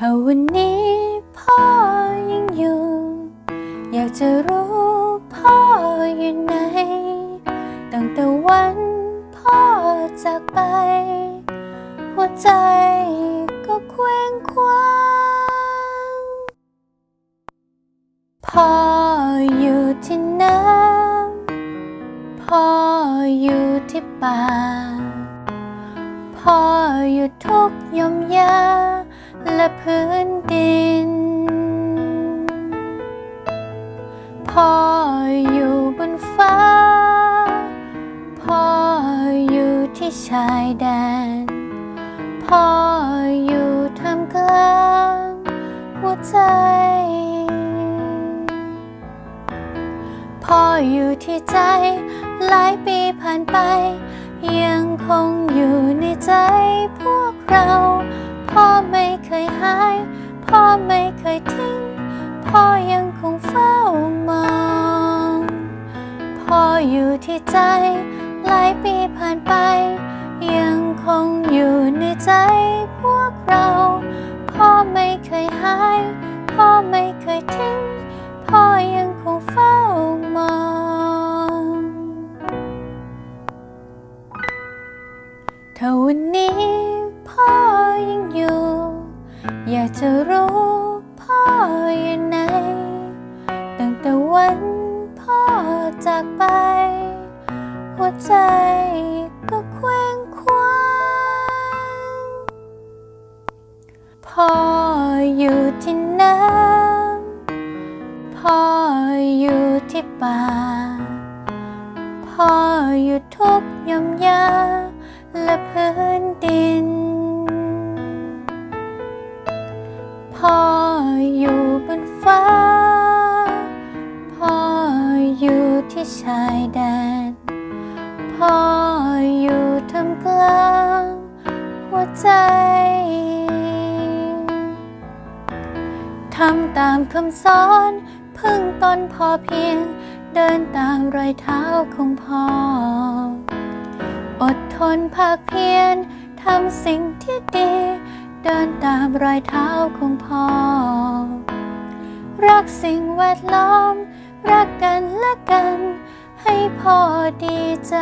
ถ้าวันนี้พ่อยังอยู่ อยากจะรู้พ่ออยู่ไหน ตั้งแต่วันพ่อจากไป หัวใจก็เคว้งคว้างพ่ออยู่ที่น้ำพ่ออยู่ที่ป่าพ่ออยู่ทุกยมยา และพื้นดิน พ่ออยู่บนฟ้า พ่ออยู่ที่ชายแดน พ่ออยู่ท่ามกลางหัวใจ พ่ออยู่ที่ใจ หลายปีผ่านไป ยังคงอยู่ในใจพวกเรา ไม่เคยหาย พ่อไม่เคยทิ้ง พ่อยังคงเฝ้ามอง พ่ออยู่ที่ใจ หลายปีผ่านไป ยังคงอยู่ในใจพวกเรา พ่อไม่เคยหาย พ่อไม่เคยทิ้ง พ่อยังคงเฝ้ามองถ้าวันนี้ จะรู้พ่ออยู่ไหนตั้งแต่วันพ่อจากไป หัวใจก็เคว้งคว้างพ่ออยู่ที่น้ำพ่ออยู่ที่ป่าพ่ออยู่ พ่ออยู่บนฟ้า พ่ออยู่ที่ชายแดน พ่ออยู่ท่ามกลางหัวใจทำตามคำสอนพึ่งตนพอเพียง เดินตามรอยเท้าของพ่อ อดทนภาคเพียรทำสิ่งที่ดี เดินตามรอยเท้าของพ่อ รักสิ่งแวดล้อม รักกันและกัน ให้พ่อดีใจ